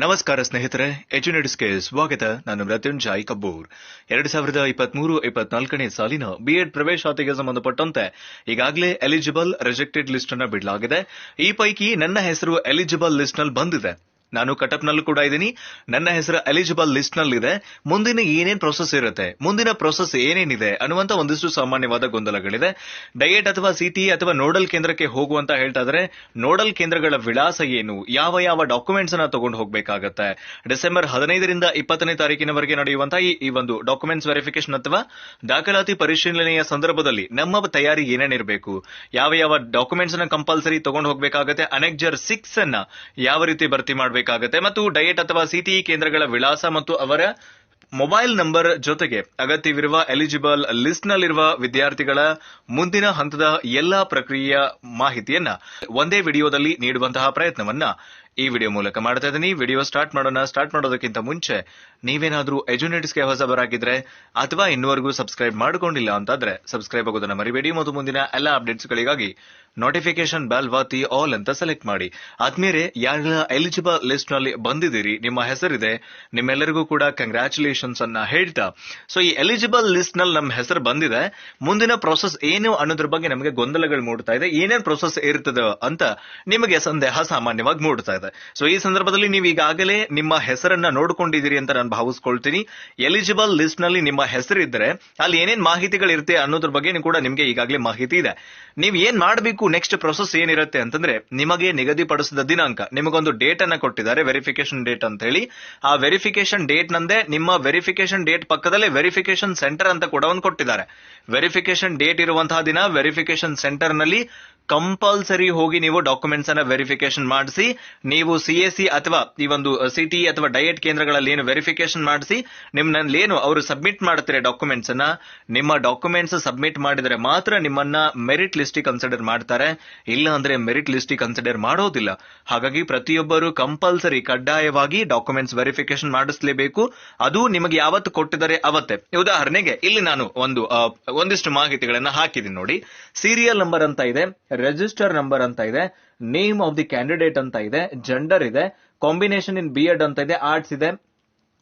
ನಮಸ್ಕಾರ ಸ್ನೇಹಿತರೆ ಎಜುನೇಟ್ಸ್ಗೆ ಸ್ವಾಗತ. ನಾನು ಮೃತ್ಯುಂಜಯ್ ಕಬ್ಬೂರ್. ಎರಡ್ ಸಾವಿರದ ಇಪ್ಪತ್ಮೂರು, ಇಪ್ಪತ್ನಾಲ್ಕನೇ ಸಾಲಿನ ಬಿಎಡ್ ಪ್ರವೇಶಾತಿಗೆ ಸಂಬಂಧಪಟ್ಟಂತೆ ಈಗಾಗಲೇ ಎಲಿಜಿಬಲ್ ರಿಜೆಕ್ಟೆಡ್ ಲಿಸ್ಟ್ ಅನ್ನು ಬಿಡಲಾಗಿದೆ. ಈ ಪೈಕಿ ನನ್ನ ಹೆಸರು ಎಲಿಜಿಬಲ್ ಲಿಸ್ಟ್ನಲ್ಲಿ ಬಂದಿದೆ. ನಾನು ಕಟಪ್ ನಲ್ಲೂ ಕೂಡ ಇದ್ದೀನಿ. ನನ್ನ ಹೆಸರು ಎಲಿಜಿಬಲ್ ಲಿಸ್ಟ್ ನಲ್ಲಿದೆ ಮುಂದಿನ ಏನೇನ್ ಪ್ರೊಸೆಸ್ ಇರುತ್ತೆ? ಮುಂದಿನ ಪ್ರೊಸೆಸ್ ಏನೇನಿದೆ? ಅನ್ನುವಂತ ಒಂದಿಷ್ಟು ಸಾಮಾನ್ಯವಾದ ಗೊಂದಲಗಳಿದೆ. ಡಯಟ್ ಅಥವಾ ಸಿಟಿ ಅಥವಾ ನೋಡಲ್ ಕೇಂದ್ರಕ್ಕೆ ಹೋಗುವಂತ ಹೇಳ್ತಾದ್ರೆ ನೋಡಲ್ ಕೇಂದ್ರಗಳ ವಿಳಾಸ ಏನು? ಯಾವ ಯಾವ ಡಾಕ್ಯುಮೆಂಟ್ಸ್ ಅನ್ನ ತಗೊಂಡು ಹೋಗಬೇಕಾಗತ್ತೆ? ಡಿಸೆಂಬರ್ ಹದಿನೈದರಿಂದ ಇಪ್ಪತ್ತನೇ ತಾರೀಕಿನವರೆಗೆ ನಡೆಯುವಂತಹ ಈ- ಒಂದು ಡಾಕ್ಯುಮೆಂಟ್ಸ್ ವೆರಿಫಿಕೇಶನ್ ಅಥವಾ ದಾಖಲಾತಿ ಪರಿಶೀಲನೆಯ ಸಂದರ್ಭದಲ್ಲಿ ನಮ್ಮ ತಯಾರಿ ಏನೇನಿರಬೇಕು ಯಾವ ಯಾವ ಡಾಕ್ಯುಮೆಂಟ್ಸ್ ಅನ್ನ ಕಂಪಲ್ಸರಿ ತಗೊಂಡು ಹೋಗಬೇಕಾಗತ್ತೆ? ಅನೆಕ್ಜರ್ ಸಿಕ್ಸ್ ಅನ್ನ ಯಾವ ರೀತಿ ಭರ್ತಿ ಮಾಡಬೇಕಾಗತ್ತೆ ಮತ್ತು ಡಯಟ್ ಅಥವಾ ಸಿಟಿ ಕೇಂದ್ರಗಳ ವಿಳಾಸ ಮತ್ತು ಅವರ ಮೊಬೈಲ್ ನಂಬರ್ ಜೊತೆಗೆ ಅಗತ್ಯವಿರುವ ಎಲಿಜಿಬಲ್ ಲಿಸ್ಟ್ ನಲ್ಲಿರುವ ವಿದ್ಯಾರ್ಥಿಗಳ ಮುಂದಿನ ಹಂತದ ಎಲ್ಲಾ ಪ್ರಕ್ರಿಯೆಯ ಮಾಹಿತಿಯನ್ನ ಒಂದೇ ವಿಡಿಯೋದಲ್ಲಿ ನೀಡುವಂತಹ ಪ್ರಯತ್ನವನ್ನ ಈ ವಿಡಿಯೋ ಮೂಲಕ ಮಾಡ್ತಾ ಇದ್ದೀನಿ. ವಿಡಿಯೋ ಸ್ಟಾರ್ಟ್ ಮಾಡೋಣ. ಸ್ಟಾರ್ಟ್ ಮಾಡೋದಕ್ಕಿಂತ ಮುಂಚೆ ನೀವೇನಾದ್ರೂ ಎಜುನೇಟ್ಸ್ಗೆ ಹೊಸಬರಾಗಿದ್ರೆ ಅಥವಾ ಇನ್ನುವರೆಗೂ ಸಬ್ಸ್ಕ್ರೈಬ್ ಮಾಡ್ಕೊಂಡಿಲ್ಲ ಅಂತಾದ್ರೆ ಸಬ್ಸ್ಕ್ರೈಬ್ ಆಗೋದನ್ನ ಮರಿಬೇಡಿ. ಮತ್ತು ಮುಂದಿನ ಎಲ್ಲಾ ಅಪ್ಡೇಟ್ಸ್ಗಳಿಗಾಗಿ ನೋಟಿಫಿಕೇಶನ್ ಬೆಲ್ ವಾತಿ ಆಲ್ ಅಂತ ಸೆಲೆಕ್ಟ್ ಮಾಡಿ. ಆದ್ಮೇಲೆ ಯಾರೆಲ್ಲ ಎಲಿಜಿಬಲ್ ಲಿಸ್ಟ್ನಲ್ಲಿ ಬಂದಿದ್ದೀರಿ, ನಿಮ್ಮ ಹೆಸರಿದೆ, ನಿಮ್ಮೆಲ್ಲರಿಗೂ ಕೂಡ ಕಂಗ್ರಾಚುಲೇಷನ್ಸ್ ಅನ್ನ ಹೇಳ್ತಾ. ಸೊ ಈ ಎಲಿಜಿಬಲ್ ಲಿಸ್ಟ್ನಲ್ಲಿ ನಮ್ಮ ಹೆಸರು ಬಂದಿದೆ. ಮುಂದಿನ ಪ್ರೊಸೆಸ್ ಏನು ಅನ್ನೋದ್ರ ಬಗ್ಗೆ ನಮಗೆ ಗೊಂದಲಗಳು ಮೂಡ್ತಾ ಇದೆ. ಏನೇನು ಪ್ರೊಸೆಸ್ ಇರ್ತದೆ ಅಂತ ನಿಮಗೆ ಸಂದೇಹ ಸಾಮಾನ್ಯವಾಗಿ ಮೂಡ್ತಾ ಇದೆ. ಸೊ ಈ ಸಂದರ್ಭದಲ್ಲಿ ನೀವು ಈಗಾಗಲೇ ನಿಮ್ಮ ಹೆಸರನ್ನ ನೋಡ್ಕೊಂಡಿದ್ದೀರಿ ಅಂತ ನಾನು ಭಾವಿಸ್ಕೊಳ್ತೀನಿ. ಎಲಿಜಿಬಲ್ ಲಿಸ್ಟ್ನಲ್ಲಿ ನಿಮ್ಮ ಹೆಸರಿದ್ರೆ ಅಲ್ಲಿ ಏನೇನ್ ಮಾಹಿತಿಗಳಿರುತ್ತೆ ಅನ್ನೋದ್ರ ಬಗ್ಗೆ ಕೂಡ ನಿಮಗೆ ಈಗಾಗಲೇ ಮಾಹಿತಿ ಇದೆ. ನೀವು ಏನ್ ಮಾಡಬೇಕು ನೆಕ್ಸ್ಟ್ ಪ್ರೊಸೆಸ್ ಏನಿರುತ್ತೆ ಅಂತಂದ್ರೆ ನಿಮಗೆ ನಿಗದಿಪಡಿಸಿದ ದಿನಾಂಕ, ನಿಮಗೊಂದು ಡೇಟ್ ಅನ್ನ ಕೊಟ್ಟಿದ್ದಾರೆ ವೆರಿಫಿಕೇಶನ್ ಡೇಟ್ ಅಂತ ಹೇಳಿ. ಆ ವೆರಿಫಿಕೇಶನ್ ಡೇಟ್ ನಂದೇ ನಿಮ್ಮ ವೆರಿಫಿಕೇಶನ್ ಡೇಟ್ ಪಕ್ಕದಲ್ಲೇ ವೆರಿಫಿಕೇಶನ್ ಸೆಂಟರ್ ಅಂತ ಕೂಡ ಒಂದು ಕೊಟ್ಟಿದ್ದಾರೆ. ವೆರಿಫಿಕೇಶನ್ ಡೇಟ್ ಇರುವಂತಹ ದಿನ ವೆರಿಫಿಕೇಶನ್ ಸೆಂಟರ್ನಲ್ಲಿ ಕಂಪಲ್ಸರಿ ಹೋಗಿ ನೀವು ಡಾಕ್ಯುಮೆಂಟ್ಸ್ ಅನ್ನ ವೆರಿಫಿಕೇಶನ್ ಮಾಡಿಸಿ, ನೀವು ಸಿಎಸಿ ಅಥವಾ ಈ ಒಂದು ಸಿಟಿ ಅಥವಾ ಡಯಟ್ ಕೇಂದ್ರಗಳಲ್ಲಿ ಏನು ವೆರಿಫಿಕೇಶನ್ ಮಾಡಿಸಿ ನಿಮ್ಮನ್ನಲ್ಲಿ ಏನು ಅವರು ಸಬ್ಮಿಟ್ ಮಾಡ್ತಾರೆ ಡಾಕ್ಯುಮೆಂಟ್ಸ್ ಅನ್ನ, ನಿಮ್ಮ ಡಾಕ್ಯುಮೆಂಟ್ಸ್ ಸಬ್ಮಿಟ್ ಮಾಡಿದರೆ ಮಾತ್ರ ನಿಮ್ಮನ್ನ ಮೆರಿಟ್ ಲಿಸ್ಟ್ ಕನ್ಸಿಡರ್ ಮಾಡ್ತಾರೆ. ಇಲ್ಲ ಅಂದ್ರೆ ಮೆರಿಟ್ ಲಿಸ್ಟ್ ಕನ್ಸಿಡರ್ ಮಾಡೋದಿಲ್ಲ. ಹಾಗಾಗಿ ಪ್ರತಿಯೊಬ್ಬರು ಕಂಪಲ್ಸರಿ ಕಡ್ಡಾಯವಾಗಿ ಡಾಕ್ಯುಮೆಂಟ್ಸ್ ವೆರಿಫಿಕೇಶನ್ ಮಾಡಿಸ್ಲೇಬೇಕು. ಅದು ನಿಮಗೆ ಯಾವತ್ತು ಕೊಟ್ಟಿದ್ದಾರೆ ಅವತ್ತೇ. ಉದಾಹರಣೆಗೆ, ಇಲ್ಲಿ ನಾನು ಒಂದು ಒಂದಿಷ್ಟು ಮಾಹಿತಿಗಳನ್ನ ಹಾಕಿದ್ದೀನಿ ನೋಡಿ. ಸೀರಿಯಲ್ ನಂಬರ್ ಅಂತ ಇದೆ. ರಿಜಿಸ್ಟರ್ ನಂಬರ್ ಅಂತ ಇದೆ ನೇಮ್ ಆಫ್ ದಿ ಕ್ಯಾಂಡಿಡೇಟ್ ಅಂತ ಇದೆ ಜೆಂಡರ್ ಇದೆ ಕಾಂಬಿನೇಷನ್ ಇನ್ ಬಿ ಎಡ್ ಅಂತ ಇದೆ ಆರ್ಟ್ಸ್ ಇದೆ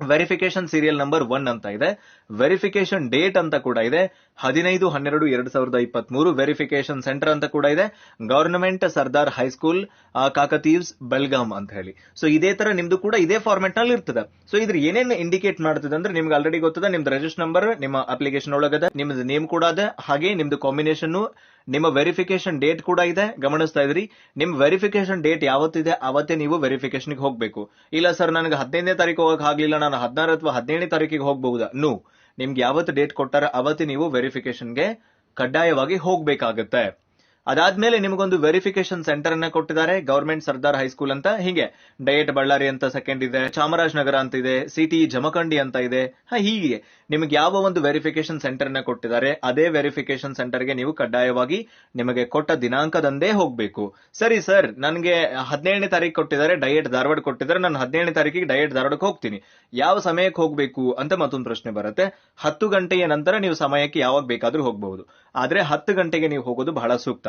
ವೆರಿಫಿಕೇಶನ್ ಸೀರಿಯಲ್ ನಂಬರ್ ಒನ್ ಅಂತ ಇದೆ. ವೆರಿಫಿಕೇಶನ್ ಡೇಟ್ ಅಂತ ಕೂಡ ಇದೆ. ಹದಿನೈದು, ಹನ್ನೆರಡು, ಎರಡ್ ಸಾವಿರದ ಇಪ್ಪತ್ತ್ ಮೂರು ವೆರಿಫಿಕೇಶನ್ ಸೆಂಟರ್ ಅಂತ ಕೂಡ ಇದೆ. ಗವರ್ನಮೆಂಟ್ ಸರ್ದಾರ್ ಹೈಸ್ಕೂಲ್ ಕಾಕತೀವ್ಸ್ ಬೆಲ್ಗಾಮ್ ಅಂತ ಹೇಳಿ. ಸೊ ಇದೇ ತರ ನಿಮ್ದು ಕೂಡ ಇದೇ ಫಾರ್ಮೆಟ್ನಲ್ಲಿ ಇರ್ತದೆ. ಸೊ ಇದ್ರ ಏನೇನು ಇಂಡಿಕೇಟ್ ಮಾಡ್ತದೆ ಅಂದ್ರೆ ನಿಮ್ಗೆ ಆಲ್ರೆಡಿ ಗೊತ್ತದ, ನಿಮ್ದು ರಿಜಿಸ್ಟರ್ ನಂಬರ್ ನಿಮ್ಮ ಅಪ್ಲಿಕೇಶನ್ ಒಳಗದ, ನಿಮ್ದು ನೇಮ್ ಕೂಡ ಅದ, ಹಾಗೆ ನಿಮ್ದು ಕಾಂಬಿನೇಷನ್ ನಿಮ್ಮ ವೆರಿಫಿಕೇಶನ್ ಡೇಟ್ ಕೂಡ ಇದೆ. ಗಮನಿಸ್ತಾ ಇದ್ರಿ. ನಿಮ್ ವೆರಿಫಿಕೇಶನ್ ಡೇಟ್ ಯಾವತ್ತಿದೆ, ಅವತ್ತೇ ನೀವು ವೆರಿಫಿಕೇಶನ್ ಹೋಗ್ಬೇಕು. ಇಲ್ಲ ಸರ್ ನನಗೆ ಹದಿನೈದನೇ ತಾರೀಕು ಹೋಗಕ್ ಆಗ್ಲಿಲ್ಲ, ನಾನು ಹದಿನಾರು ಅಥವಾ ಹದಿನೇಳನೇ ತಾರೀಕಿಗೆ ಹೋಗಬಹುದಾ? ನೋ ನಿಮ್ಗೆ ಯಾವತ್ತು ಡೇಟ್ ಕೊಟ್ಟಾರ ಅವತ್ತೇ ನೀವು ವೆರಿಫಿಕೇಶನ್ಗೆ ಕಡ್ಡಾಯವಾಗಿ ಹೋಗ್ಬೇಕಾಗತ್ತೆ. ಅದಾದ್ಮೇಲೆ ನಿಮಗೊಂದು ವೆರಿಫಿಕೇಶನ್ ಸೆಂಟರ್ ಅನ್ನ ಕೊಟ್ಟಿದ್ದಾರೆ ಗವರ್ಮೆಂಟ್ ಸರ್ದಾರ್ ಹೈಸ್ಕೂಲ್ ಅಂತ. ಹೀಗೆ, ಡಯಟ್ ಬಳ್ಳಾರಿ ಅಂತ ಸೆಕೆಂಡ್ ಇದೆ ಚಾಮರಾಜನಗರ ಅಂತ ಇದೆ ಸಿಟಿ ಜಮಖಂಡಿ ಅಂತ ಇದೆ. ಹೀಗೆ. ನಿಮಗೆ ಯಾವ ಒಂದು ವೆರಿಫಿಕೇಶನ್ ಸೆಂಟರ್ ಅನ್ನ ಕೊಟ್ಟಿದ್ದಾರೆ, ಅದೇ ವೆರಿಫಿಕೇಶನ್ ಸೆಂಟರ್ಗೆ ನೀವು ಕಡ್ಡಾಯವಾಗಿ ನಿಮಗೆ ಕೊಟ್ಟ ದಿನಾಂಕದಂದೇ ಹೋಗಬೇಕು. ಸರಿ ಸರ್, ನನಗೆ ಹದಿನೇಳನೇ ತಾರೀಕು ಕೊಟ್ಟಿದ್ದಾರೆ, ಡಯಟ್ ಧಾರವಾಡ ಕೊಟ್ಟಿದ್ದಾರೆ. ನಾನು ಹದಿನೇಳನೇ ತಾರೀಕಿಗೆ ಡಯಟ್ ಧಾರವಾಡಕ್ಕೆ ಹೋಗ್ತೀನಿ. ಯಾವ ಸಮಯಕ್ಕೆ ಹೋಗಬೇಕು ಅಂತ ಮತ್ತೊಂದು ಪ್ರಶ್ನೆ ಬರುತ್ತೆ. ಹತ್ತು ಗಂಟೆಯ ನಂತರ ನೀವು ಸಮಯಕ್ಕೆ ಯಾವಾಗ ಬೇಕಾದ್ರೂ ಹೋಗಬಹುದು. ಆದ್ರೆ ಹತ್ತು ಗಂಟೆಗೆ ನೀವು ಹೋಗೋದು ಬಹಳ ಸೂಕ್ತ.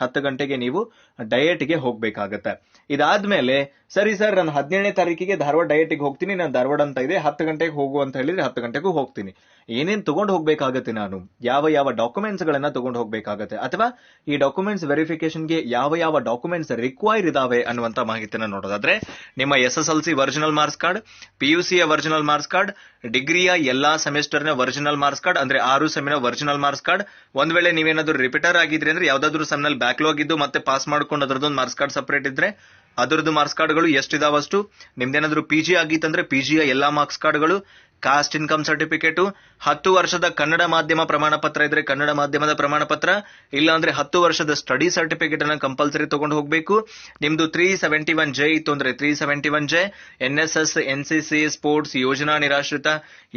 ಹತ್ತು ಗಂಟೆಗೆ ನೀವು ಡಯೆಟ್ಗೆ ಹೋಗ್ಬೇಕಾಗತ್ತೆ. ಇದಾದ್ಮೇಲೆ, ಸರಿ ಸರ್, ನಾನು ಹದಿನೇಳನೇ ತಾರೀಕಿಗೆ ಧಾರವಾಡ ಡಯೆಟ್ಗೆ ಹೋಗ್ತೀನಿ, ನಾನು ಧಾರವಾಡ ಅಂತ ಇದೆ, ಹತ್ತು ಗಂಟೆಗೆ ಹೋಗು ಅಂತ ಹೇಳಿದ್ರೆ ಹತ್ತು ಗಂಟೆಗೂ ಹೋಗ್ತೀನಿ. ಏನೇನ್ ತಗೊಂಡು ಹೋಗ್ಬೇಕಾಗತ್ತೆ ನಾನು? ಯಾವ ಯಾವ ಡಾಕ್ಯುಮೆಂಟ್ಸ್ ಗಳನ್ನ ತಗೊಂಡು ಹೋಗ್ಬೇಕಾಗತ್ತೆ? ಅಥವಾ ಈ ಡಾಕ್ಯುಮೆಂಟ್ಸ್ ವೆರಿಫಿಕೇಶನ್ಗೆ ಯಾವ ಯಾವ ಡಾಕ್ಯುಮೆಂಟ್ಸ್ ರಿಕ್ವೈರ್ ಇದಾವೆ ಅನ್ನುವಂತ ಮಾಹಿತಿನ ನೋಡೋದಾದ್ರೆ, ನಿಮ್ಮ S S L C original marks card ಪಿಯುಸಿಯ original marks card ಡಿಗ್ರಿಯ ಎಲ್ಲಾ ಸೆಮಿಸ್ಟರ್ನ ವರ್ಜಿನಲ್ ಮಾರ್ಕ್ಸ್ ಕಾರ್ಡ್ ಅಂದ್ರೆ ಆರು ಸೆಮಿನ ವರ್ಜಿನಲ್ ಮಾರ್ಕ್ಸ್ ಕಾರ್ಡ್ ಒಂದ್ ವೇಳೆ ನೀವೇನಾದ್ರೂ ರಿಪೀಟರ್ ಆಗಿದ್ರಿ ಅಂದ್ರೆ ಯಾವ್ದಾದ್ರು ಸೆಮ್ನಲ್ಲಿ ಬ್ಯಾಕ್ಲಾಗ್ ಇದ್ದು ಮತ್ತೆ ಪಾಸ್ ಮಾಡ್ಕೊಂಡು ಅದ್ರದ್ದೊಂದು ಮಾರ್ಕ್ಸ್ ಕಾರ್ಡ್ ಸಪರೇಟ್ ಇದ್ರೆ ಅದರದ್ದು ಮಾರ್ಕ್ಸ್ ಕಾರ್ಡ್ಗಳು ಎಷ್ಟಿದಾವಷ್ಟು? ನಿಮ್ದೇನಾದ್ರೂ ಪಿ ಜಿ ಆಗಿತ್ತಂದ್ರೆ ಪಿ ಜಿಯ ಎಲ್ಲಾ ಮಾರ್ಕ್ಸ್ ಕಾರ್ಡ್ಗಳು ಕಾಸ್ಟ್ ಇನ್ಕಮ್ ಸರ್ಟಿಫಿಕೇಟ್ ಹತ್ತು ವರ್ಷದ ಕನ್ನಡ ಮಾಧ್ಯಮ ಪ್ರಮಾಣ ಪತ್ರ ಇದ್ರೆ ಕನ್ನಡ ಮಾಧ್ಯಮದ ಪ್ರಮಾಣ ಪತ್ರ ಇಲ್ಲ ಅಂದ್ರೆ ಹತ್ತು ವರ್ಷದ ಸ್ಟಡಿ ಸರ್ಟಿಫಿಕೇಟ್ ಅನ್ನ ಕಂಪಲ್ಸರಿ ತಗೊಂಡು ಹೋಗಬೇಕು. ನಿಮ್ದು ತ್ರೀ ಸೆವೆಂಟಿ ಒನ್ ಜೆ ಇತ್ತು ಅಂದ್ರೆ three seventy one J N S S N C C sports ಯೋಜನಾ ನಿರಾಶ್ರಿತ,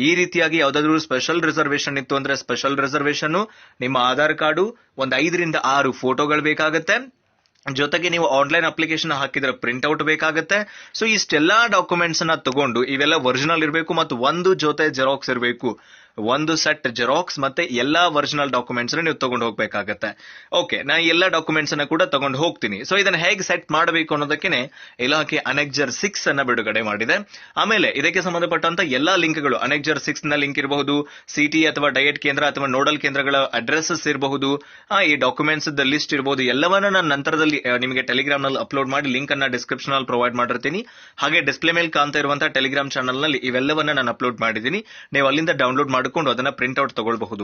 ಈ ರೀತಿಯಾಗಿ ಯಾವ್ದಾದ್ರು ಸ್ಪೆಷಲ್ ರಿಸರ್ವೇಶನ್ ಇತ್ತು ಅಂದ್ರೆ ಸ್ಪೆಷಲ್ ರಿಸರ್ವೇಶನ್ ನಿಮ್ಮ ಆಧಾರ್ ಕಾರ್ಡು ಒಂದ್ ಐದರಿಂದ ಆರು ಫೋಟೋಗಳು ಬೇಕಾಗತ್ತೆ. ಜೊತೆಗೆ ನೀವು ಆನ್ಲೈನ್ ಅಪ್ಲಿಕೇಶನ್ ಹಾಕಿದ್ರೆ ಪ್ರಿಂಟ್ ಔಟ್ ಬೇಕಾಗುತ್ತೆ. ಸೊ ಇಷ್ಟೆಲ್ಲಾ ಡಾಕ್ಯುಮೆಂಟ್ಸ್ ಅನ್ನ ತಗೊಂಡು, ಇವೆಲ್ಲ ಒರಿಜಿನಲ್ ಇರಬೇಕು ಮತ್ತು ಒಂದು ಜೊತೆ ಜೆರಾಕ್ಸ್ ಇರಬೇಕು. ಒಂದು ಸೆಟ್ ಜೆರಾಕ್ಸ್ ಮತ್ತೆ ಎಲ್ಲಾ ಒರಿಜಿನಲ್ ಡಾಕ್ಯುಮೆಂಟ್ಸ್ ನೀವು ತಗೊಂಡು ಹೋಗ್ಬೇಕಾಗತ್ತೆ. ಓಕೆ ನಾ ಎಲ್ಲಾ ಡಾಕ್ಯುಮೆಂಟ್ಸ್ ಅನ್ನ ಕೂಡ ತಗೊಂಡು ಹೋಗ್ತೀನಿ. ಸೊ ಇದನ್ನ ಹೇಗೆ ಸೆಟ್ ಮಾಡಬೇಕು ಅನ್ನೋದಕ್ಕೆ ಇಲಾಖೆ ಅನೆಕ್ಜರ್ ಸಿಕ್ಸ್ ಅನ್ನ ಬಿಡುಗಡೆ ಮಾಡಿದೆ. ಆಮೇಲೆ ಇದಕ್ಕೆ ಸಂಬಂಧಪಟ್ಟಂತ ಎಲ್ಲಾ ಲಿಂಕ್ಗಳು ಅನೆಕ್ಜರ್ ಸಿಕ್ಸ್ನ ಲಿಂಕ್ ಇರಬಹುದು ಸಿಟಿ ಅಥವಾ ಡಯಟ್ ಕೇಂದ್ರ ಅಥವಾ ನೋಡಲ್ ಕೇಂದ್ರಗಳ ಅಡ್ರೆಸಸ್ ಇರಬಹುದು ಈ ಡಾಕ್ಯುಮೆಂಟ್ಸ್ ಲಿಸ್ಟ್ ಇರಬಹುದು ಎಲ್ಲವನ್ನ ನಾನು ನಂತರದಲ್ಲಿ ನಿಮಗೆ ಟೆಲಿಗ್ರಾಮ್ನಲ್ಲಿ ಅಪ್ಲೋಡ್ ಮಾಡಿ ಲಿಂಕ್ ಅನ್ನ ಡಿಸ್ಕ್ರಿಪ್ಷನ್ ಅಲ್ಲಿ ಪ್ರೊವೈಡ್ ಮಾಡಿರ್ತೀನಿ. ಹಾಗೆ ಡಿಸ್ಪ್ಲೇ ಮೇಲೆ ಕಾಣ್ತಾ ಇರುವಂತಹ ಟೆಲಿಗ್ರಾಮ್ ಚಾನಲ್ನಲ್ಲಿ ಇವೆಲ್ಲವನ್ನ ನಾನು ಅಪ್ಲೋಡ್ ಮಾಡಿದ್ದೀನಿ. ನೀವು ಅಲ್ಲಿಂದ ಡೌನ್ಲೋಡ್ ಮಾಡಿಕೊಂಡು ಅದನ್ನ ಪ್ರಿಂಟ್ ಔಟ್ ತಗೊಳ್ಬಹುದು.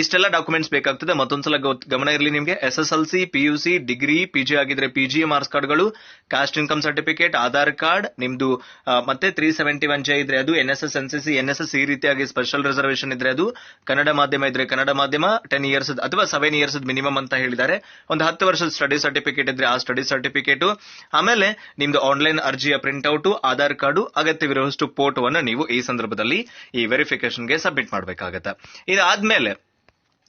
ಇಷ್ಟೆಲ್ಲ ಡಾಕ್ಯುಮೆಂಟ್ಸ್ ಬೇಕಾಗ್ತದೆ. ಮತ್ತೊಂದ್ಸಲ ಗಮನ ಇರಲಿ ನಿಮಗೆ. S S L C PUC degree PG ಆಗಿದ್ರೆ ಪಿಜಿ ಮಾರ್ಕ್ಸ್ ಕಾರ್ಡ್ಗಳು caste income certificate Aadhaar card ನಿಮ್ದು ಮತ್ತೆ ತ್ರೀ ಸೆವೆಂಟಿ ಒನ್ ಜೆ ಇದ್ರೆ ಅದು N S S N C C N S S ರೀತಿಯಾಗಿ ಸ್ಪೆಷಲ್ ರಿಸರ್ವೇಶನ್ ಇದ್ರೆ ಅದು, ಕನ್ನಡ ಮಾಧ್ಯಮ ಇದ್ರೆ ಕನ್ನಡ ಮಾಧ್ಯಮ ಟೆನ್ ಇಯರ್ಸ್ ಅಥವಾ ಸೆವೆನ್ ಇಯರ್ಸ್ ಮಿನಿಮಮ್ ಅಂತ ಹೇಳಿದ್ದಾರೆ. ಒಂದು ಹತ್ತು ವರ್ಷದ ಸ್ಟಡಿ ಸರ್ಟಿಫಿಕೇಟ್ ಇದ್ರೆ ಆ ಸ್ಟಡಿ ಸರ್ಟಿಫಿಕೇಟ್ ಆಮೇಲೆ ನಿಮ್ದು ಆನ್ಲೈನ್ ಅರ್ಜಿಯ ಪ್ರಿಂಟ್ ಔಟ್ ಆಧಾರ್ ಕಾರ್ಡ್ ಅಗತ್ಯವಿರುವಷ್ಟು ಫೋಟೋವನ್ನು ನೀವು ಈ ಸಂದರ್ಭದಲ್ಲಿ ಈ ವೆರಿಫಿಕೇಶನ್ಗೆ ಸಬ್ಮಿಟ್ ಮಾಡಬೇಕಾಗತ್ತೆ. ಇದಾದ್ಮೇಲೆ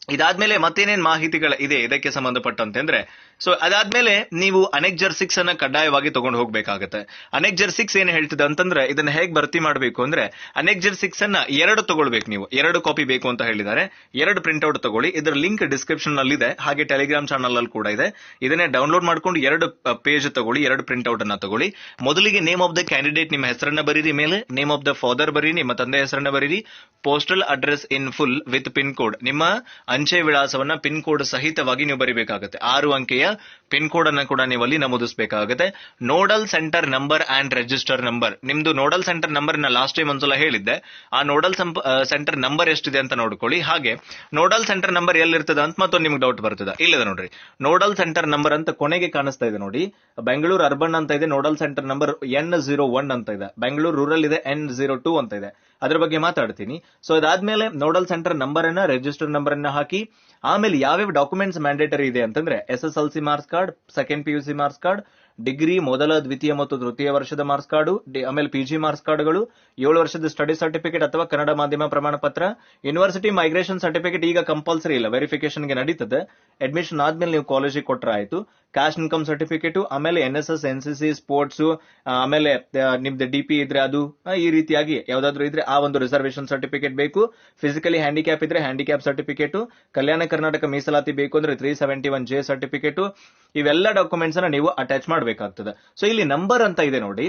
ಇದಾದ್ಮೇಲೆ ಮತ್ತೇನೇನ್ ಮಾಹಿತಿಗಳ ಇದೆ ಇದಕ್ಕೆ ಸಂಬಂಧಪಟ್ಟಂತೆ ಅಂದ್ರೆ ಸೊ ಅದಾದ್ಮೇಲೆ ನೀವು ಅನೆಕ್ಜರ್ ಜರ್ಸಿಕ್ಸ್ ಅನ್ನ ಕಡ್ಡಾಯವಾಗಿ ತಗೊಂಡು ಹೋಗ್ಬೇಕಾಗತ್ತೆ. ಅನೆಕ್ಜರ್ ಜರ್ಸಿಕ್ಸ್ ಏನ್ ಹೇಳ್ತಿದೆ ಅಂತಂದ್ರೆ, ಇದನ್ನ ಹೇಗ್ ಭರ್ತಿ ಮಾಡಬೇಕು ಅಂದ್ರೆ ಅನೆಕ್ಜರ್ ಜರ್ಸಿಕ್ಸ್ ಅನ್ನ ಎರಡು ತಗೊಳ್ಬೇಕು ನೀವು. ಎರಡು ಕಾಪಿ ಬೇಕು ಅಂತ ಹೇಳಿದ್ದಾರೆ. ಎರಡು ಪ್ರಿಂಟ್ ಔಟ್ ತಗೊಳ್ಳಿ. ಇದರ ಲಿಂಕ್ ಡಿಸ್ಕ್ರಿಪ್ಷನ್ನಲ್ಲಿ ಇದೆ ಹಾಗೆ ಟೆಲಿಗ್ರಾಮ್ ಚಾನಲ್ ಅಲ್ಲಿ ಕೂಡ ಇದೆ. ಇದನ್ನೇ ಡೌನ್ಲೋಡ್ ಮಾಡ್ಕೊಂಡು ಎರಡು ಪೇಜ್ ತಗೊಳ್ಳಿ. ಎರಡು ಪ್ರಿಂಟ್ ಔಟ್ ಅನ್ನ ತಗೊಳ್ಳಿ. ಮೊದಲಿಗೆ ನೇಮ್ ಆಫ್ ದ ಕ್ಯಾಂಡಿಡೇಟ್ ನಿಮ್ಮ ಹೆಸರನ್ನ ಬರೀರಿ ಮೇಲೆ ನೇಮ್ ಆಫ್ ದ ಫಾದರ್ ಬರೀರಿ, ನಿಮ್ಮ ತಂದೆ ಹೆಸರನ್ನ ಬರೀರಿ postal address in full with pin code ನಿಮ್ಮ ಅಂಚೆ ವಿಳಾಸವನ್ನ ಪಿನ್ ಕೋಡ್ ಸಹಿತವಾಗಿ ನೀವು ಬರೀಬೇಕಾಗುತ್ತೆ. ಆರು ಅಂಕೆಯ ಪಿನ್ ಕೋಡ್ ಅನ್ನು ಕೂಡ ನೀವು ಅಲ್ಲಿ ನಮೂದಿಸಬೇಕಾಗುತ್ತೆ. Nodal centre number and register number. ನಿಮ್ದು ನೋಡಲ್ ಸೆಂಟರ್ ನಂಬರ್ನ ಲಾಸ್ಟ್ ಟೈಮ್ ಒಂದ್ಸಲ ಹೇಳಿದ್ದೆ. ಆ ನೋಡಲ್ ಸೆಂಟರ್ ನಂಬರ್ ಎಷ್ಟಿದೆ ಅಂತ ನೋಡ್ಕೊಳ್ಳಿ. ಹಾಗೆ, ನೋಡಲ್ ಸೆಂಟರ್ ನಂಬರ್ ಎಲ್ಲಿರ್ತದೆ ಅಂತ ಮತ್ತೊಂದು ನಿಮ್ಗೆ ಡೌಟ್ ಬರ್ತದೆ. ಇಲ್ಲದ ನೋಡ್ರಿ. ನೋಡಲ್ ಸೆಂಟರ್ ನಂಬರ್ ಅಂತ ಕೊನೆಗೆ ಕಾಣಿಸ್ತಾ ಇದೆ ನೋಡಿ. ಬೆಂಗಳೂರು ಅರ್ಬನ್ ಅಂತ ಇದೆ, nodal centre number N zero one ಅಂತ ಇದೆ. ಬೆಂಗಳೂರು ರೂರಲ್ ಇದೆ, ಎನ್ ಜೀರೋ ಟೂ ಅಂತ ಇದೆ. ಅದ್ರ ಬಗ್ಗೆ ಮಾತಾಡ್ತೀನಿ. ಸೊ ಅದಾದ್ಮೇಲೆ ನೋಡಲ್ ಸೆಂಟರ್ ನಂಬರ್ ಅನ್ನ ರಿಜಿಸ್ಟರ್ ನಂಬರ್ ಅನ್ನ ಹಾಕಿ ಆಮೇಲೆ ಯಾವ್ಯಾವ ಡಾಕ್ಯುಮೆಂಟ್ಸ್ ಮ್ಯಾಂಡೇಟರಿ ಇದೆ ಅಂತಂದ್ರೆ S S L C marks card second P U C marks card degree ಮೊದಲ, ದ್ವಿತೀಯ ಮತ್ತು ತೃತೀಯ ವರ್ಷದ ಮಾರ್ಕ್ಸ್ ಕಾರ್ಡು ಆಮೇಲೆ ಪಿಜಿ ಮಾರ್ಕ್ಸ್ ಕಾರ್ಡ್ಗಳು ಏಳು ವರ್ಷದ ಸ್ಟಡಿ ಸರ್ಟಿಫಿಕೇಟ್ ಅಥವಾ ಕನ್ನಡ ಮಾಧ್ಯಮ ಪ್ರಮಾಣ ಪತ್ರ ಯೂನಿವರ್ಸಿಟಿ ಮೈಗ್ರೇಷನ್ ಸರ್ಟಿಫಿಕೇಟ್ ಈಗ ಕಂಪಲ್ಸರಿ ಇಲ್ಲ ವೆರಿಫಿಕೇಶನ್ಗೆ ನಡೀತದೆ. ಅಡ್ಮಿಷನ್ ಆದ್ಮೇಲೆ ನೀವು ಕಾಲೇಜಿಗೆ ಕೊಟ್ಟರೆ ಆಯಿತು. ಕ್ಯಾಶ್ ಇನ್ಕಮ್ ಸರ್ಟಿಫಿಕೇಟ್ ಆಮೇಲೆ N S S N C C sports ಆಮೇಲೆ ನಿಮ್ದು ಡಿ ಪಿ ಇದ್ರೆ ಅದು ಈ ರೀತಿಯಾಗಿ ಯಾವ್ದಾದ್ರು ಇದ್ರೆ ಆ ಒಂದು ರಿಸರ್ವೇಶನ್ ಸರ್ಟಿಫಿಕೇಟ್ ಬೇಕು. ಫಿಸಿಕಲಿ ಹ್ಯಾಂಡಿಕ್ಯಾಪ್ ಇದ್ರೆ ಹ್ಯಾಂಡಿಕ್ಯಾಪ್ ಸರ್ಟಿಫಿಕೇಟ್ ಕಲ್ಯಾಣ ಕರ್ನಾಟಕ ಮೀಸಲಾತಿ ಬೇಕು ಅಂದ್ರೆ three seventy one J certificate ಇವೆಲ್ಲ ಡಾಕ್ಯುಮೆಂಟ್ಸ್ ಅನ್ನ ನೀವು ಅಟ್ಯಾಚ್ ಮಾಡಬೇಕಾಗ್ತದೆ. ಸೊ ಇಲ್ಲಿ ನಂಬರ್ ಅಂತ ಇದೆ ನೋಡಿ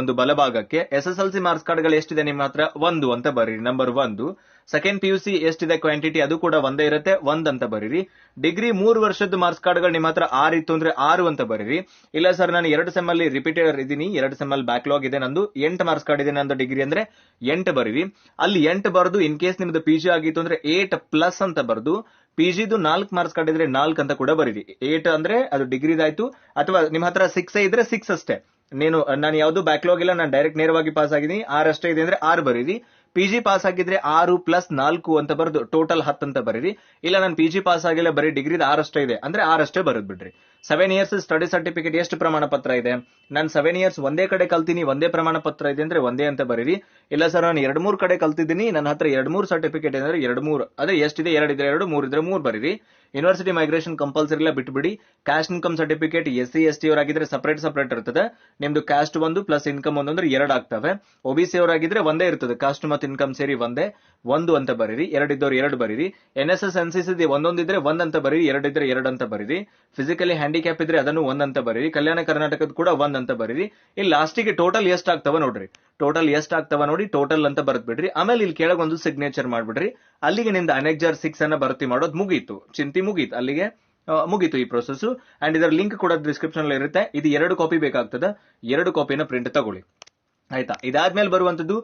ಒಂದು ಬಲಭಾಗಕ್ಕೆ. S S L C marks ಕಾರ್ಡ್ಗಳು ಎಷ್ಟಿದೆ ನಿಮ್ಮ ಹತ್ರ? ಒಂದು ಅಂತ ಬರೀರಿ ನಂಬರ್ ಒಂದು ಸೆಕೆಂಡ್ ಪಿ ಯು ಸಿ ಎಷ್ಟಿದೆ ಕ್ವಾಂಟಿಟಿ ಅದು ಕೂಡ ಒಂದೇ ಇರುತ್ತೆ, ಒಂದ್ ಅಂತ ಬರೀರಿ. ಡಿಗ್ರಿ ಮೂರು ವರ್ಷದ ಮಾರ್ಕ್ಸ್ ಕಾರ್ಡ್ಗಳು ನಿಮ್ಮ ಹತ್ರ ಆರು ಇತ್ತು ಅಂದ್ರೆ ಆರು ಅಂತ ಬರೀರಿ. ಇಲ್ಲ ಸರ್ ನಾನು ಎರಡು ಸೆಮ್ ಅಲ್ಲಿ ರಿಪೀಟೆಡ್ ಇದ್ದೀನಿ, ಎರಡು ಸೆಮ್ ಅಲ್ಲಿ ಬ್ಯಾಕ್ಲಾಗ್ ಇದೆ, ನಂದು ಎಂಟು ಮಾರ್ಕ್ಸ್ ಕಾರ್ಡ್ ಇದೆ ನಂದು ಡಿಗ್ರಿ ಅಂದ್ರೆ ಎಂಟು ಬರೀರಿ. ಅಲ್ಲಿ ಎಂಟು ಬರೆದು ಇನ್ ಕೇಸ್ ನಿಮ್ದು ಪಿ ಜಿ ಆಗಿತ್ತು ಅಂದ್ರೆ ಏಟ್ ಪ್ಲಸ್ ಅಂತ ಬರೆದು ಪಿ ಜಿದು ನಾಲ್ಕು ಮಾರ್ಕ್ಸ್ ಕಟ್ಟಿದ್ರೆ ನಾಲ್ಕು ಅಂತ ಕೂಡ ಬರೀರಿ. ಏಟ್ ಅಂದ್ರೆ ಅದು ಡಿಗ್ರಿದಾಯ್ತು ಅಥವಾ ನಿಮ್ಮ ಹತ್ರ ಸಿಕ್ಸ್ ಇದ್ರೆ ಸಿಕ್ಸ್ ಅಷ್ಟೇ. ನೀನು, ನಾನು ಯಾವ್ದು ಬ್ಯಾಕ್ಲಾಗ್ ಇಲ್ಲ, ನಾನು ಡೈರೆಕ್ಟ್ ನೇರವಾಗಿ ಪಾಸ್ ಆಗಿದ್ದೀನಿ. ಆರ್ ಅಷ್ಟೇ ಇದೆ ಅಂದ್ರೆ ಆರ್ ಬರೀರಿ. ಪಿ ಜಿ ಪಾಸ್ ಆಗಿದ್ರೆ ಆರು ಪ್ಲಸ್ ನಾಲ್ಕು ಅಂತ ಬರೆದು ಟೋಟಲ್ ಹತ್ತು ಅಂತ ಬರೀರಿ. ಇಲ್ಲ, ನಾನು ಪಿ ಜಿ ಪಾಸ್ ಆಗಿಲ್ಲ, ಬರೀ ಡಿಗ್ರಿದ ಆರಷ್ಟೇ ಇದೆ. ಅಂದ್ರೆ ಆರಷ್ಟೇ ಬರೆದು ಬಿಡ್ರಿ. ಸೆವೆನ್ ಇಯರ್ಸ್ ಸ್ಟಡಿ ಸರ್ಟಿಫಿಕೇಟ್ ಎಷ್ಟು ಪ್ರಮಾಣ ಪತ್ರ ಇದೆ? ನಾನು ಸೆವೆನ್ ಇಯರ್ಸ್ ಒಂದೇ ಕಡೆ ಕಲ್ತೀನಿ, ಒಂದೇ ಪ್ರಮಾಣ ಪತ್ರ ಇದೆ ಅಂದ್ರೆ ಒಂದೇ ಅಂತ ಬರೀರಿ. ಇಲ್ಲ ಸರ್ ನಾನು ಎರಡ್ ಮೂರ್ ಕಡೆ ಕಲ್ತಿದ್ದೀನಿ, ನನ್ನ ಹತ್ರ ಎರಡ್ ಮೂರ್ ಸರ್ಟಿಫಿಕೇಟ್ ಅಂದ್ರೆ ಎರಡು ಮೂರು. ಅದೇ ಎಷ್ಟಿದೆ? ಎರಡು ಇದ್ರೆ ಎರಡು, ಮೂರು ಇದ್ರೆ ಮೂರ್ ಬರೀರಿ. ಯೂನಿವರ್ಸಿಟಿ ಮೈಗ್ರೇಷನ್ ಕಂಪಲ್ಸರಿ ಇಲ್ಲ ಬಿಟ್ಬಿಡಿ. Caste income certificate S C S T ಅವರಾಗಿದ್ರೆ separate separate ಇರ್ತದೆ. ನಿಮ್ದು ಕ್ಯಾಸ್ಟ್ ಒಂದು ಪ್ಲಸ್ ಇನ್ಕಮ್ ಒಂದು ಅಂದ್ರೆ ಎರಡು ಆಗ್ತವೆ. ಒಬಿಸಿ ಅವರಾಗಿದ್ರೆ ಒಂದೇ ಇರ್ತದೆ. ಕಾಸ್ಟ್ ಮತ್ತು ಇನ್ಕಮ್ ಸೇರಿ ಒಂದೇ. ಒಂದು ಅಂತ ಬರೀರಿ. ಎರಡಿದ್ದವ್ರು ಎರಡು ಬರೀರಿ. N S S N C C ಒಂದೊಂದಿದ್ರೆ ಒಂದ್ ಅಂತ ಬರೀರಿ. ಎರಡಿದ್ರೆ ಎರಡು ಅಂತ ಬರೀರಿ. ಫಿಸಿಕಲಿ ಹ್ಯಾಂಡಿಕ್ಯಾಪ್ ಇದ್ರೆ ಅದನ್ನು ಒಂದ್ ಅಂತ ಬರೀರಿ. ಕಲ್ಯಾಣ ಕರ್ನಾಟಕದ ಕೂಡ ಒಂದ್ ಅಂತ ಬರೀರಿ. ಇಲ್ಲಿ ಲಾಸ್ಟಿಗೆ ಟೋಟಲ್ ಎಷ್ಟು ಆಗ್ತವ ನೋಡ್ರಿ. ಟೋಟಲ್ ಎಷ್ಟ್ ಆಗ್ತಾವ ನೋಡಿ ಟೋಟಲ್ ಅಂತ ಬರ್ದ್ ಬಿಡ್ರಿ ಆಮೇಲೆ ಇಲ್ಲಿ ಕೆಳಗೆ ಒಂದು ಸಿಗ್ನೇಚರ್ ಮಾಡ್ಬಿಡ್ರಿ. ಅಲ್ಲಿಗೆ ನಿಮ್ದು ಅನೆಕ್ಜರ್ ಸಿಕ್ಸ್ ಅನ್ನ ಭರ್ತಿ ಮಾಡೋದು ಮುಗೀತು. ಚಿಂತಿ ಮುಗೀತು. ಅಲ್ಲಿಗೆ ಮುಗೀತು ಈ ಪ್ರೊಸೆಸ್ ಅಂಡ್ ಇದರ ಲಿಂಕ್ ಕೂಡ ಡಿಸ್ಕ್ರಿಪ್ಷನ್ ಅಲ್ಲಿ ಇರುತ್ತೆ. ಇದು ಎರಡು ಕಾಪಿ ಬೇಕಾಗ್ತದೆ. ಎರಡು ಕಾಪಿನ ಪ್ರಿಂಟ್ ತಗೊಳ್ಳಿ. ಆಯ್ತಾ? ಇದಾದ್ಮೇಲೆ ಬರುವಂತದ್ದು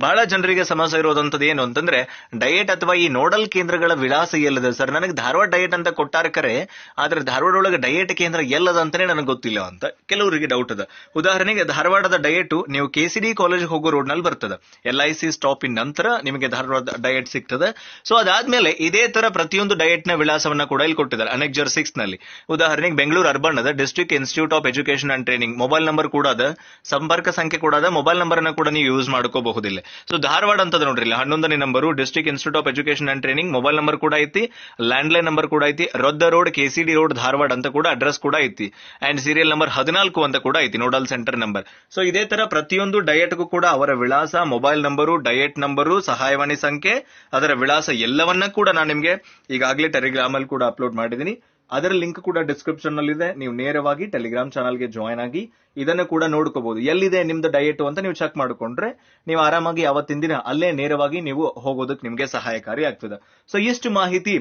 ಬಹಳ ಜನರಿಗೆ ಸಮಸ್ಯೆ ಇರೋದಂತದ್ದು ಏನು ಅಂತಂದ್ರೆ ಡಯಟ್ ಅಥವಾ ಈ ನೋಡಲ್ ಕೇಂದ್ರಗಳ ವಿಳಾಸ ಎಲ್ಲದ? ಸರ್, ನನಗೆ ಧಾರವಾಡ ಡಯಟ್ ಅಂತ ಕೊಟ್ಟಾರ ಕರೆ, ಆದ್ರೆ ಧಾರವಾಡ ಒಳಗೆ ಡಯಟ್ ಕೇಂದ್ರ ಎಲ್ಲದ ಅಂತಾನೆ ನನಗೆ ಗೊತ್ತಿಲ್ಲ ಅಂತ ಕೆಲವರಿಗೆ ಡೌಟ್ ಅದ. ಉದಾಹರಣೆಗೆ ಧಾರವಾಡದ ಡಯಟ್ ನೀವು ಕೆ ಸಿ ಡಿ ಕಾಲೇಜ್ ಹೋಗೋ ರೋಡ್ನಲ್ಲಿ ಬರ್ತದೆ. L I C stop in ನಂತರ ನಿಮಗೆ ಧಾರವಾಡ ಡಯಟ್ ಸಿಗ್ತದೆ. ಸೊ ಅದಾದ್ಮೇಲೆ ಇದೇ ತರ ಪ್ರತಿಯೊಂದು ಡಯಟ್ನ ವಿಳಾಸವನ್ನ ಕೂಡ ಇಲ್ಲಿ ಕೊಟ್ಟಿದ್ದಾರೆ ಅನೆಕ್ಜರ್ ಸಿಕ್ಸ್ನಲ್ಲಿ. ಉದಾಹರಣೆಗೆ ಬೆಂಗಳೂರು ಅರ್ಬನ್ ಅದ district institute of education and training mobile number ಕೂಡ ಅದ, ಸಂಪರ್ಕ ಸಂಖ್ಯೆ ಕೂಡ ಅದ ಮೊಬೈಲ್ ನಂಬರ್ ಅನ್ನ ಕೂಡ ನೀವು ಯೂಸ್ ಮಾಡ್ಕೋಬಹುದಿಲ್ಲ. ಸೊ ಧಾರವಾಡ ಅಂತ ನೋಡ್ರಿ ಇಲ್ಲಿ ಹನ್ನೊಂದನೇ number district institute of education and training mobile number ಕೂಡ ಐತಿ ಲ್ಯಾಂಡ್ ಲೈನ್ ನಂಬರ್ ಕೂಡ ಐತಿ, Rodda road KCD road Dharwad ಅಂತ ಕೂಡ ಅಡ್ರೆಸ್ ಕೂಡ ಐತಿ. ಅಂಡ್ ಸೀರಿಯಲ್ ನಂಬರ್ ಹದಿನಾಲ್ಕು ಅಂತ ಕೂಡ ಐತಿ ನೋಡಲ್ ಸೆಂಟರ್ ನಂಬರ್ ಸೊ ಇದೇ ತರ ಪ್ರತಿಯೊಂದು ಡಯಟ್ಗೂ ಕೂಡ ಅವರ ವಿಳಾಸ ಮೊಬೈಲ್ ನಂಬರು ಡಯಟ್ ನಂಬರು ಸಹಾಯವಾಣಿ ಸಂಖ್ಯೆ, ಅದರ ವಿಳಾಸ ಎಲ್ಲವನ್ನ ಕೂಡ ನಾನು ನಿಮಗೆ ಈಗಾಗಲೇ ಟೆಲಿಗ್ರಾಮ್ ಅಲ್ಲಿ ಕೂಡ ಅಪ್ಲೋಡ್ ಮಾಡಿದ್ದೀನಿ ಅದರ ಲಿಂಕ್ ಕೂಡ ಡಿಸ್ಕ್ರಿಪ್ಷನ್ನಲ್ಲಿ ಇದೆ ನೀವು ನೇರವಾಗಿ ಟೆಲಿಗ್ರಾಮ್ ಚಾನಲ್ಗೆ ಜಾಯ್ನ್ ಆಗಿ ಇದನ್ನು ಕೂಡ ನೋಡ್ಕೋಬಹುದು. ಎಲ್ಲಿದೆ ನಿಮ್ದು ಡಯಟ್ ಅಂತ ನೀವು ಚೆಕ್ ಮಾಡ್ಕೊಂಡ್ರೆ ನೀವು ಆರಾಮಾಗಿ ಅವತ್ತಿನ ದಿನ ಅಲ್ಲೇ ನೇರವಾಗಿ ನೀವು ಹೋಗೋದಕ್ಕೆ ನಿಮಗೆ ಸಹಾಯಕಾರಿ ಆಗ್ತದೆ. ಸೊ ಇಷ್ಟು ಮಾಹಿತಿ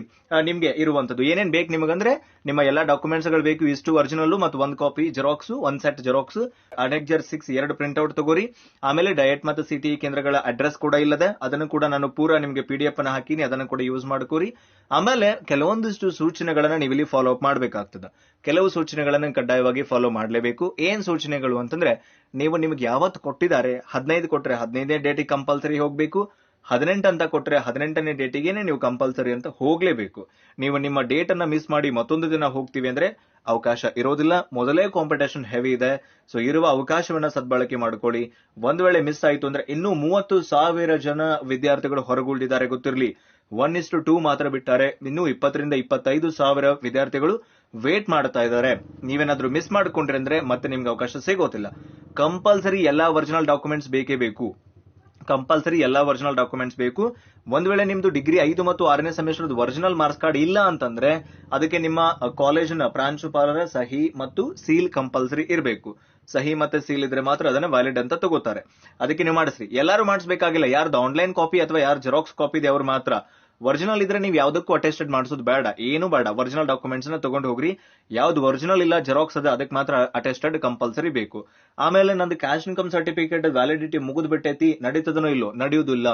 ನಿಮ್ಗೆ ಇರುವಂತದ್ದು. ಏನೇನ್ ಬೇಕು ನಿಮಗಂದ್ರೆ ನಿಮ್ಮ ಎಲ್ಲಾ ಡಾಕ್ಯುಮೆಂಟ್ಸ್ಗಳು ಬೇಕು. ಇಷ್ಟು ಒರಿಜಿನಲ್ ಮತ್ತು ಒಂದ್ ಕಾಪಿ ಜೆರಾಕ್ಸ್ ಒಂದ್ ಸೆಟ್ ಜೆರಾಕ್ಸ್ ಅನೆಕ್ಜರ್ ಸಿಕ್ಸ್ ಎರಡು ಪ್ರಿಂಟ್ ಔಟ್ ತಗೋರಿ. ಆಮೇಲೆ ಡಯಟ್ ಮತ್ತು ಸಿಟಿ ಕೇಂದ್ರಗಳ ಅಡ್ರೆಸ್ ಕೂಡ ಇಲ್ಲದೆ ಅದನ್ನು ಕೂಡ ನಾನು ಪೂರಾ ನಿಮ್ಗೆ ಪಿ ಡಿ ಅನ್ನ ಹಾಕಿನಿ. ಅದನ್ನು ಕೂಡ ಯೂಸ್ ಮಾಡ್ಕೋರಿ. ಆಮೇಲೆ ಕೆಲವೊಂದಿಷ್ಟು ಸೂಚನೆಗಳನ್ನ ನೀವು ಇಲ್ಲಿ ಫಾಲೋ ಅಪ್ ಮಾಡಬೇಕಾಗ್ತದೆ. ಕೆಲವು ಸೂಚನೆಗಳನ್ನು ಕಡ್ಡಾಯವಾಗಿ ಫಾಲೋ ಮಾಡಲೇಬೇಕು. ಏನ್ ಸೂಚನೆಗಳು ಅಂತಂದ್ರೆ, ನೀವು ನಿಮ್ಗೆ ಯಾವತ್ತು ಕೊಟ್ಟಿದ್ದಾರೆ, ಹದಿನೈದು ಕೊಟ್ರೆ ಹದಿನೈದನೇ ಡೇಟಿಗೆ ಕಂಪಲ್ಸರಿ ಹೋಗ್ಬೇಕು, ಹದಿನೆಂಟು ಅಂತ ಕೊಟ್ರೆ ಹದಿನೆಂಟನೇ ಡೇಟಿಗೆನೆ ನೀವು ಕಂಪಲ್ಸರಿ ಅಂತ ಹೋಗ್ಲೇಬೇಕು. ನೀವು ನಿಮ್ಮ ಡೇಟ್ ಅನ್ನ ಮಿಸ್ ಮಾಡಿ ಮತ್ತೊಂದು ದಿನ ಹೋಗ್ತೀವಿ ಅಂದ್ರೆ ಅವಕಾಶ ಇರೋದಿಲ್ಲ. ಮೊದಲೇ ಕಾಂಪಿಟೇಷನ್ ಹೆವಿ ಇದೆ. ಸೊ ಇರುವ ಅವಕಾಶವನ್ನ ಸದ್ಬಳಕೆ ಮಾಡ್ಕೊಳ್ಳಿ. ಒಂದ್ ವೇಳೆ ಮಿಸ್ ಆಯ್ತು ಅಂದ್ರೆ ಇನ್ನೂ ಮೂವತ್ತು ಸಾವಿರ ಜನ ವಿದ್ಯಾರ್ಥಿಗಳು ಹೊರಗುಳಿದಿದ್ದಾರೆ ಗೊತ್ತಿರಲಿ. ಒನ್ ಇಸ್ಟು ಟೂ ಮಾತ್ರ ಬಿಟ್ಟಾರೆ. ಇನ್ನು ಇಪ್ಪತ್ತರಿಂದ ಇಪ್ಪತ್ತೈದು ಸಾವಿರ ವಿದ್ಯಾರ್ಥಿಗಳು ವೇಟ್ ಮಾಡ್ತಾ ಇದ್ದಾರೆ. ನೀವೇನಾದ್ರೂ ಮಿಸ್ ಮಾಡ್ಕೊಂಡ್ರೆ ಅಂದ್ರೆ ಮತ್ತೆ ನಿಮ್ಗೆ ಅವಕಾಶ ಸಿಗೋದಿಲ್ಲ. ಕಂಪಲ್ಸರಿ ಎಲ್ಲಾ ಒರಿಜಿನಲ್ ಡಾಕ್ಯುಮೆಂಟ್ಸ್ ಬೇಕೇ ಬೇಕು. ಕಂಪಲ್ಸರಿ ಎಲ್ಲಾ ಒರಿಜಿನಲ್ ಡಾಕ್ಯುಮೆಂಟ್ಸ್ ಬೇಕು. ಒಂದ್ ವೇಳೆ ನಿಮ್ದು ಡಿಗ್ರಿ ಐದು ಮತ್ತು ಆರನೇ ಸೆಮಿಸ್ಟರ್ ಒರಿಜಿನಲ್ ಮಾರ್ಕ್ಸ್ ಕಾರ್ಡ್ ಇಲ್ಲ ಅಂತಂದ್ರೆ ಅದಕ್ಕೆ ನಿಮ್ಮ ಕಾಲೇಜಿನ ಪ್ರಾಂಶುಪಾಲರ ಸಹಿ ಮತ್ತು ಸೀಲ್ ಕಂಪಲ್ಸರಿ ಇರಬೇಕು. ಸಹಿ ಮತ್ತೆ ಸೀಲ್ ಇದ್ರೆ ಮಾತ್ರ ಅದನ್ನ ವ್ಯಾಲಿಡ್ ಅಂತ ತಗೋತಾರೆ. ಅದಕ್ಕೆ ನೀವು ಮಾಡಿಸ್ರಿ. ಎಲ್ಲರೂ ಮಾಡಿಸ್ಬೇಕಾಗಿಲ್ಲ. ಯಾರ್ದು ಆನ್ಲೈನ್ ಕಾಪಿ ಅಥವಾ ಯಾರು ಜೆರಾಕ್ಸ್ ಕಾಪಿ ಇದೆ ಅವ್ರು ಮಾತ್ರ. ಒರಿಜಿನಲ್ ಇದ್ರೆ ನೀವು ಯಾವ್ದಕ್ಕೂ ಅಟೆಸ್ಟೆಡ್ ಮಾಡಿಸೋದು ಬೇಡ, ಏನು ಬೇಡ. ಒರಿಜಿನಲ್ ಡಾಕ್ಯುಮೆಂಟ್ಸ್ನ ತಗೊಂಡು ಹೋಗ್ರಿ. ಯಾವ್ದು ಒರಿಜಿನಲ್ ಇಲ್ಲ ಜೆರಾಕ್ಸ್ ಅದ ಅದಕ್ಕೆ ಮಾತ್ರ ಅಟೆಸ್ಟೆಡ್ ಕಂಪಲ್ಸರಿ ಬೇಕು. ಆಮೇಲೆ ನಂದು ಕ್ಯಾಶ್ ಇನ್ಕಮ್ ಸರ್ಟಿಫಿಕೇಟ್ ವ್ಯಾಲಿಡಿಟಿ ಮುಗಿದು ಬಿಟ್ಟೈತಿ ನಡೀತದನೋ ಇಲ್ಲೋ? ನಡೆಯುವುದಿಲ್ಲ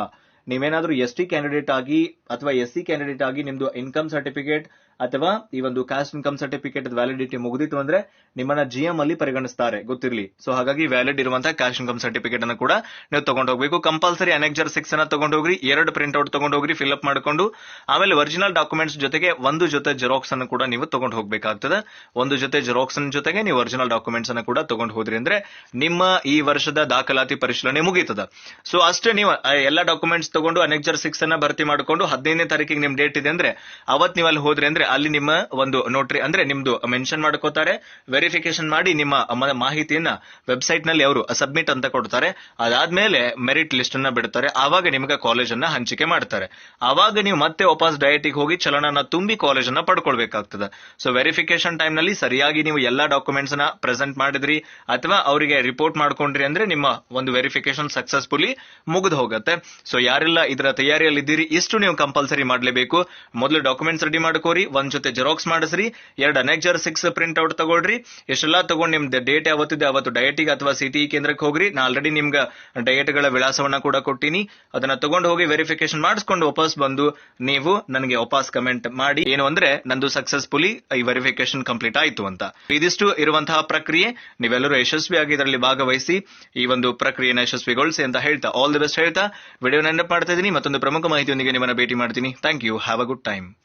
ನೀವೇನಾದ್ರೂ ಎಸ್ ಟಿ ಕ್ಯಾಂಡಿಡೇಟ್ ಆಗಿ, ಅಥವಾ ಎಸ್ ಸಿ ಕ್ಯಾಂಡಿಡೇಟ್ ಆಗಿ ನಿಮ್ದು ಇನ್ಕಮ್ ಸರ್ಟಿಫಿಕೇಟ್ ಅಥವಾ ಈ ಒಂದು ಕ್ಯಾಸ್ಟ್ ಇನ್ಕಮ್ ಸರ್ಟಿಫಿಕೇಟ್ ವ್ಯಾಲಿಡಿಟಿ ಮುಗಿದಿತ್ತು ಅಂದ್ರೆ ನಿಮ್ಮನ್ನ ಜಿ ಎಂ ಅಲ್ಲಿ ಪರಿಗಣಿಸ್ತಾರೆ, ಗೊತ್ತಿರಲಿ. ಸೊ ಹಾಗಾಗಿ ವ್ಯಾಲಿಡ್ ಇರುವಂತಹ ಕ್ಯಾಶ್ ಇನ್ಕಮ್ ಸರ್ಟಿಫಿಕೇಟ್ ಅನ್ನು ಕೂಡ ನೀವು ತಗೊಂಡು ಹೋಗ್ಬೇಕು. ಕಂಪಲ್ಸರಿ ಅನೆಕ್ಜರ್ ಸಿಕ್ಸ್ ಅನ್ನ ತಗೊಂಡು ಹೋಗ್ರಿ, ಎರಡು ಪ್ರಿಂಟ್ ಔಟ್ ತಗೊಂಡು ಹೋಗ್ರಿ ಫಿಲ್ಅಪ್ ಮಾಡ್ಕೊಂಡು, ಆಮೇಲೆ ಒರಿಜಿನಲ್ ಡಾಕ್ಯುಮೆಂಟ್ಸ್ ಜೊತೆಗೆ ಒಂದು ಜೊತೆ ಜೆರಾಕ್ಸ್ ಅನ್ನು ಕೂಡ ನೀವು ತಗೊಂಡು ಹೋಗ್ಬೇಕಾಗ್ತದೆ. ಒಂದು ಜೊತೆ ಜೆರಾಕ್ಸ್ ಜೊತೆಗೆ ನೀವು ಒರಿಜಿನಲ್ ಡಾಕ್ಯುಮೆಂಟ್ಸ್ ಅನ್ನು ಕೂಡ ತಗೊಂಡು ಹೋದ್ರಿ ಅಂದ್ರೆ ನಿಮ್ಮ ಈ ವರ್ಷದ ದಾಖಲಾತಿ ಪರಿಶೀಲನೆ ಮುಗೀತದ. ಸೊ ಅಷ್ಟೇ ನೀವು ಎಲ್ಲ ಡಾಕ್ಯುಮೆಂಟ್ಸ್ ತಗೊಂಡು ಅನೆಕ್ಜರ್ ಸಿಕ್ಸ್ ಅನ್ನ ಭರ್ತಿ ಮಾಡ್ಕೊಂಡು ಹದಿನೈದನೇ ತಾರೀಕಿಗೆ ನಿಮ್ ಡೇಟ್ ಇದೆ ಅಂದ್ರೆ ಅವತ್ ನೀವು ಅಲ್ಲಿ ಹೋದ್ರಿ ಅಂದ್ರೆ ಅಲ್ಲಿ ನಿಮ್ಮ ಒಂದು ನೋಟ್ರಿ ಅಂದ್ರೆ ನಿಮ್ದು ಮೆನ್ಷನ್ ಮಾಡ್ಕೋತಾರೆ ವೆರಿಫಿಕೇಶನ್ ಮಾಡಿ ನಿಮ್ಮ ಮಾಹಿತಿಯನ್ನ ವೆಬ್ಸೈಟ್ನಲ್ಲಿ ಅವರು ಸಬ್ಮಿಟ್ ಅಂತ ಕೊಡ್ತಾರೆ. ಅದಾದ್ಮೇಲೆ ಮೆರಿಟ್ ಲಿಸ್ಟ್ ಅನ್ನ ಬಿಡ್ತಾರೆ. ಆವಾಗ ನಿಮಗೆ ಕಾಲೇಜ್ ಅನ್ನ ಹಂಚಿಕೆ ಮಾಡ್ತಾರೆ. ಆವಾಗ ನೀವು ಮತ್ತೆ ವಾಪಸ್ ಡಯಟಿಗೆ ಹೋಗಿ ಚಲನನ ತುಂಬಿ ಕಾಲೇಜ್ ಅನ್ನ ಪಡ್ಕೊಳ್ಬೇಕಾಗ್ತದೆ. ಸೊ ವೆರಿಫಿಕೇಶನ್ ಟೈಮ್ನಲ್ಲಿ ಸರಿಯಾಗಿ ನೀವು ಎಲ್ಲಾ ಡಾಕ್ಯುಮೆಂಟ್ಸ್ನ ಪ್ರೆಸೆಂಟ್ ಮಾಡಿದ್ರಿ ಅಥವಾ ಅವರಿಗೆ ರಿಪೋರ್ಟ್ ಮಾಡ್ಕೊಂಡ್ರಿ ಅಂದ್ರೆ ನಿಮ್ಮ ಒಂದು ವೆರಿಫಿಕೇಶನ್ ಸಕ್ಸಸ್ಫುಲಿ ಮುಗಿದು ಹೋಗುತ್ತೆ. ಸೊ ಯಾರೆಲ್ಲ ಇದರ ತಯಾರಿಯಲ್ಲಿ ಇದ್ದೀರಿ ಇಷ್ಟು ನೀವು ಕಂಪಲ್ಸರಿ ಮಾಡಲೇಬೇಕು. ಮೊದಲು ಡಾಕ್ಯುಮೆಂಟ್ಸ್ ರೆಡಿ ಮಾಡ್ಕೋರಿ ಒಂದ್ ಜೊತೆ ಜೆರಾಕ್ಸ್ ಮಾಡಿಸ್ರಿ ಎರಡು ಅನೆಕ್ಜರ್ ಸಿಕ್ಸ್ ಪ್ರಿಂಟ್ ಔಟ್ ತಗೊಳ್ರಿ. ಇಷ್ಟೆಲ್ಲ ತಗೊಂಡು ನಿಮ್ದು ಡೇಟ್ ಯಾವತ್ತಿದೆ, ಅವತ್ತು ಡಯಟಿಗೆ ಅಥವಾ ಸಿಟಿ ಕೇಂದ್ರಕ್ಕೆ ಹೋಗ್ರಿ. ನಾ ಆಲ್ರೆಡಿ ನಿಮ್ಗೆ ಡಯಟ್ಗಳ ವಿಳಾಸವನ್ನ ಕೂಡ ಕೊಟ್ಟಿನಿ. ಅದನ್ನ ತಗೊಂಡು ಹೋಗಿ ವೆರಿಫಿಕೇಶನ್ ಮಾಡಿಸ್ಕೊಂಡು ವಾಪಸ್ ಬಂದು ನೀವು ನನಗೆ ವಾಪಸ್ ಕಮೆಂಟ್ ಮಾಡಿ. ಏನು ಅಂದ್ರೆ, ನಂದು ಸಕ್ಸಸ್ಫುಲಿ ಈ ವೆರಿಫಿಕೇಶನ್ ಕಂಪ್ಲೀಟ್ ಆಯ್ತು ಅಂತ. ಇದಿಷ್ಟು ಇರುವಂತಹ ಪ್ರಕ್ರಿಯೆ. ನೀವೆಲ್ಲರೂ ಯಶಸ್ವಿಯಾಗಿ ಇದರಲ್ಲಿ ಭಾಗವಹಿಸಿ ಈ ಒಂದು ಪ್ರಕ್ರಿಯೆನ ಯಶಸ್ವಿಗೊಳಿಸಿ ಅಂತ ಹೇಳ್ತಾ ಆಲ್ ದಿ ಬೆಸ್ಟ್ ಹೇಳ್ತಾ. ವಿಡಿಯೋ ನೆನಪು ಮಾಡ್ತಾ ಇದ್ದೀನಿ. ಮತ್ತೊಂದು ಪ್ರಮುಖ ಮಾಹಿತಿಯೊಂದಿಗೆ ನಿಮ್ಮನ್ನ ಭೇಟಿ ಮಾಡ್ತೀನಿ. Thank you have a good time